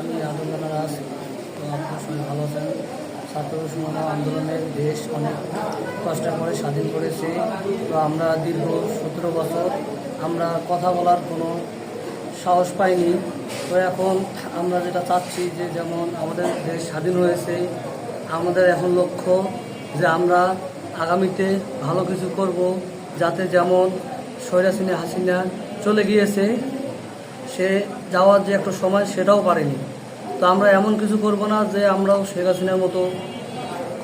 আমি আন্দোলন রাজ তো আপনার সবাই ভালো আছেন। ছাত্র সমাজ আন্দোলনের দেশ অনেক কষ্ট করে স্বাধীন করেছে। তো আমরা দীর্ঘ সতেরো বছর আমরা কথা বলার কোনো সাহস পাইনি। তো এখন আমরা যেটা চাচ্ছি যে যেমন আমাদের দেশ স্বাধীন হয়েছে, আমাদের এখন লক্ষ্য যে আমরা আগামীতে ভালো কিছু করব যাতে যেমন সৈরাসিনে হাসিনা চলে গিয়েছে সে যাওয়ার যে একটা সময় সেটাও পারেনি। তো আমরা এমন কিছু করব না যে আমরাও শেখ হাসিনার মতো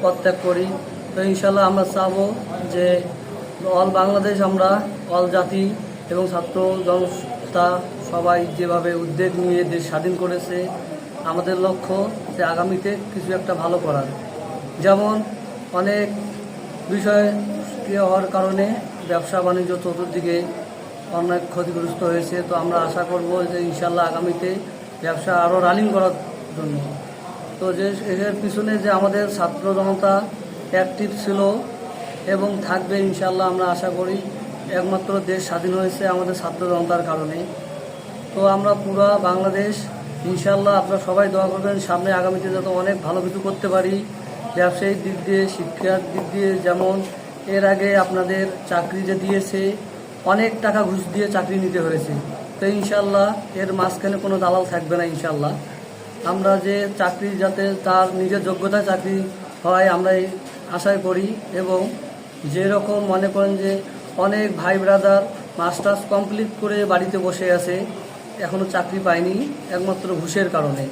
পদত্যাগ করি। তো ইনশাল্লাহ আমরা চাবো যে অল বাংলাদেশ আমরা, অল জাতি এবং ছাত্র জনতা সবাই যেভাবে উদ্যোগ নিয়ে দেশ স্বাধীন করেছে, আমাদের লক্ষ্য যে আগামীতে কিছু একটা ভালো করার। যেমন অনেক বিষয় হওয়ার কারণে ব্যবসা বাণিজ্য চতুর্দিকে অনেক ক্ষতিগ্রস্ত হয়েছে, তো আমরা আশা করব যে ইনশাল্লাহ আগামীতে ব্যবসা আরও রানিং করার জন্য। তো যে এর পিছনে যে আমাদের ছাত্র জনতা অ্যাক্টিভ ছিল এবং থাকবে ইনশাল্লাহ আমরা আশা করি একমাত্র দেশ স্বাধীন হয়েছে আমাদের ছাত্র জনতার কারণে। তো আমরা পুরা বাংলাদেশ, ইনশাল্লাহ আপনারা সবাই দোয়া করবেন সামনে আগামীতে যত অনেক ভালো কিছু করতে পারি। ব্যবসায়িক দিক দিয়ে, শিক্ষার দিক দিয়ে যেমন এর আগে আপনাদের চাকরি যে দিয়েছে অনেক টাকা ঘুষ দিয়ে চাকরি নিতে হয়েছে। তো ইনশাল্লাহ এর মাঝখানে কোনো দালাল থাকবে না ইনশাল্লাহ আমরা যে চাকরি যাতে তার নিজের যোগ্যতায় চাকরি হয় আমরা এই আশায় করি এবং যেরকম মনে করেন যে অনেক ভাই ব্রাদার মাস্টার্স কমপ্লিট করে বাড়িতে বসে আছে এখনও চাকরি পায়নি, একমাত্র ঘুষের কারণে।